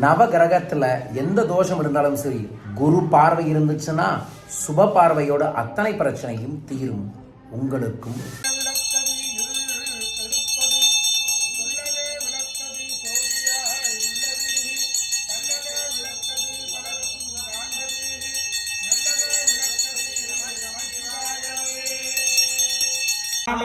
நவ கிரகத்தில் எந்த தோஷம் இருந்தாலும் சரி குரு பார்வை இருந்துச்சுன்னா சுப பார்வையோட அத்தனை பிரச்சனையும் தீரும். உங்களுக்கும்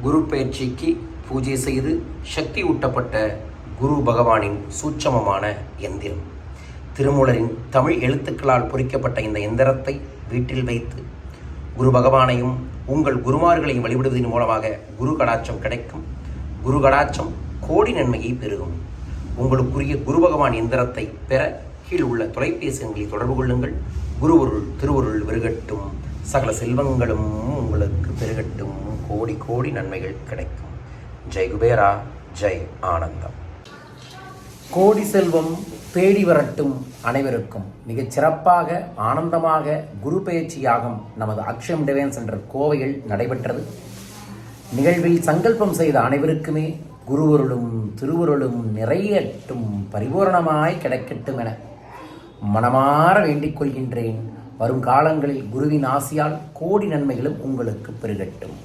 குரு பயிற்சிக்கு பூஜை செய்து சக்தி ஊட்டப்பட்ட குரு பகவானின் சூட்சமமான எந்திரம். திருமூலரின் தமிழ் எழுத்துக்களால் பொறிக்கப்பட்ட இந்த எந்திரத்தை வீட்டில் வைத்து குரு பகவானையும் உங்கள் குருமார்களையும் வழிபடுவதன் மூலமாக குரு கடாட்சம் கிடைக்கும். குரு கடாட்சம் கோடி நன்மையை பெருகும் உங்களுக்குரிய குரு பகவான் எந்திரத்தை பெற கீழ் உள்ள தொலைபேசி எண்களை தொடர்பு கொள்ளுங்கள். குருவருள் திருவருள் பெருகட்டும் சகல செல்வங்களும் உங்களுக்கு பெருகட்டும். கோடி கோடி நன்மைகள் கிடைக்கும். ஜெய் குபேரா ஜெய் ஆனந்தம். கோடி செல்வம் தேடி வரட்டும் அனைவருக்கும். மிகச் சிறப்பாக ஆனந்தமாக குரு பயிற்சி யாகம் நமது அக்ஷயம் டிவைன் சென்டர் கோவையில் நடைபெற்றது. நிகழ்வில் சங்கல்பம் செய்த அனைவருக்குமே குருவருளும் திருவருளும் நிறையட்டும் பரிபூரணமாய் கிடைக்கட்டும் என மனமாற வேண்டிக் கொள்கின்றேன். வரும் காலங்களில் குருவின் ஆசியால் கோடி நன்மைகளும் உங்களுக்கு பெருகட்டும்.